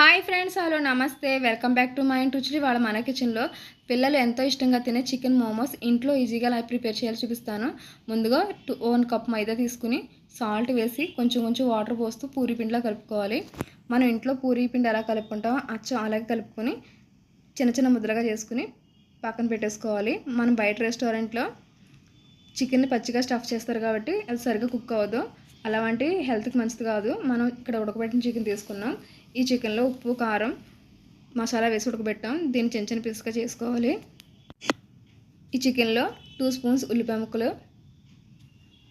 Hi friends hello నమస్తే. Welcome back to my ఇంట్ రుచి వాళ్ళ మన కిచెన్లో పిల్లలు ఎంతో ఇష్టంగా తినే చికెన్ మోమోస్ ఇంట్లో ఈజీగా ఎలా ప్రిపేర్ చేయాలి చూపిస్తాను. ముందుగా టూ వన్ కప్ మైదా తీసుకుని సాల్ట్ వేసి కొంచెం కొంచెం వాటర్ పోస్తూ పూరి పిండిలా కలుపుకోవాలి. మనం ఇంట్లో పూరి పిండి ఎలా కలుపుకుంటామో అచ్చం అలాగే కలుపుకొని చిన్న చిన్న ముద్దలుగా చేసుకుని పక్కన పెట్టేసుకోవాలి. మనం బయట రెస్టారెంట్లో చికెన్ని పచ్చిగా స్టఫ్ చేస్తారు కాబట్టి అది సరిగ్గా కుక్ అవ్వదు. అలాంటి హెల్త్కి మంచిది కాదు. మనం ఇక్కడ ఉడకబెట్టిన చికెన్ తీసుకున్నాం. ఈ చికెన్లో ఉప్పు కారం మసాలా వేసి ఉడకబెట్టాం. దీన్ని చిన్న చిన్న పీస్గా చేసుకోవాలి. ఈ చికెన్లో టూ స్పూన్స్ ఉల్లిపాయ ముక్కలు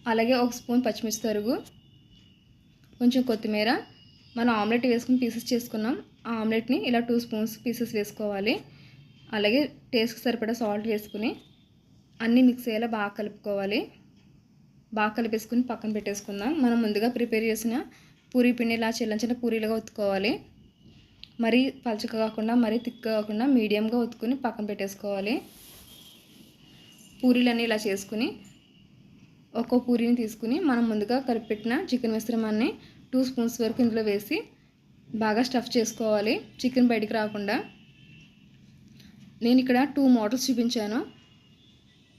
అలాగే ఒక స్పూన్ పచ్చిమిర్చి తరుగు కొంచెం కొత్తిమీర. మనం ఆమ్లెట్ వేసుకుని పీసెస్ చేసుకున్నాం. ఆ ఆమ్లెట్ని ఇలా టూ స్పూన్స్ పీసెస్ వేసుకోవాలి. అలాగే టేస్ట్కి సరిపడా సాల్ట్ వేసుకుని అన్నీ మిక్స్ అయ్యేలా బాగా కలుపుకోవాలి. బాగా కలిపేసుకుని పక్కన పెట్టేసుకుందాం. మనం ముందుగా ప్రిపేర్ చేసిన పూరీ పిండి ఇలా చిన్న చిన్న పూరీలుగా ఉత్తుకోవాలి మరీ పలుచగా కాకుండా మరీ తిక్కగా కాకుండా మీడియంగా ఉత్తుకుని పక్కన పెట్టేసుకోవాలి. పూరీలన్నీ ఇలా చేసుకుని ఒక్కో పూరీని తీసుకుని మనం ముందుగా కలిపెట్టిన చికెన్ మిశ్రమాన్ని టూ స్పూన్స్ వరకు ఇందులో వేసి బాగా స్టఫ్ చేసుకోవాలి. చికెన్ బయటికి రాకుండా. నేను ఇక్కడ టూ మోడల్స్ చూపించాను.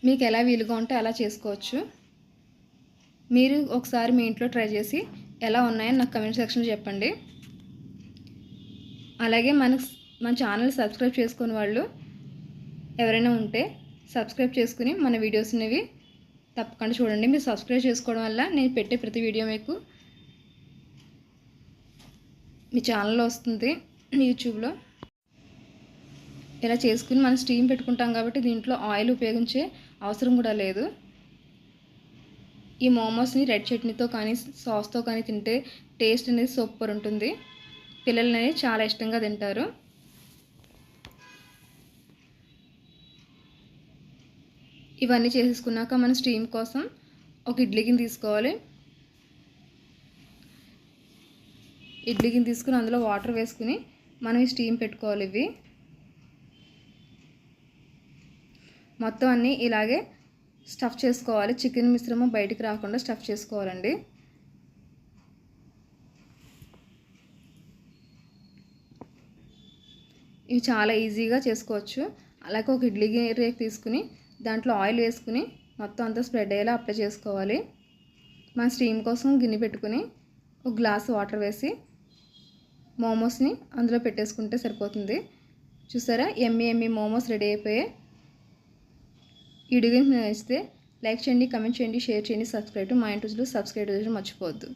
మీకు ఎలా వీలుగా ఉంటే అలా చేసుకోవచ్చు. మీరు ఒకసారి మీ ఇంట్లో ట్రై చేసి ఎలా ఉన్నాయని నాకు కమెంట్ సెక్షన్లో చెప్పండి. అలాగే మన మన ఛానల్ సబ్స్క్రైబ్ చేసుకుని వాళ్ళు ఎవరైనా ఉంటే సబ్స్క్రైబ్ చేసుకుని మన వీడియోస్నివి తప్పకుండా చూడండి. మీరు సబ్స్క్రైబ్ చేసుకోవడం వల్ల నేను పెట్టే ప్రతి వీడియో మీకు మీ ఛానల్లో వస్తుంది యూట్యూబ్లో. ఇలా చేసుకుని మనం స్టీమ్ పెట్టుకుంటాం కాబట్టి దీంట్లో ఆయిల్ ఉపయోగించే అవసరం కూడా లేదు. ఈ మోమోస్ని రెడ్ చట్నీతో కానీ సాస్తో కానీ తింటే టేస్ట్ అనేది సూపర్ ఉంటుంది. పిల్లలు అనేది చాలా ఇష్టంగా తింటారు. ఇవన్నీ చేసేసుకున్నాక మనం స్టీమ్ కోసం ఒక ఇడ్లీకి తీసుకోవాలి. ఇడ్లీకి తీసుకుని అందులో వాటర్ వేసుకుని మనం ఈ స్టీమ్ పెట్టుకోవాలి ఇవి. మొత్తం అన్నీ ఇలాగే స్టఫ్ చేసుకోవాలి. చికెన్ మిశ్రమం బయటికి రాకుండా స్టఫ్ చేసుకోవాలండి. ఇవి చాలా ఈజీగా చేసుకోవచ్చు. అలాగే ఒక ఇడ్లీ రేక్ తీసుకుని దాంట్లో ఆయిల్ వేసుకుని మొత్తం అంతా స్ప్రెడ్ అయ్యేలా అప్లై చేసుకోవాలి. మన స్టీమ్ కోసం గిన్నె పెట్టుకుని ఒక గ్లాస్ వాటర్ వేసి మోమోస్ని అందులో పెట్టేసుకుంటే సరిపోతుంది. చూసారా? ఎమ్మి ఎమ్మి మోమోస్ రెడీ అయిపోయాయి. ఈ వీడియో నచ్చితే లైక్ చేయండి కమెంట్ చేయండి షేర్ చేయండి సబ్స్క్రైబ్ మా ఇంట్లో సబ్స్క్రైబ్ చేయడం మర్చిపోవద్దు.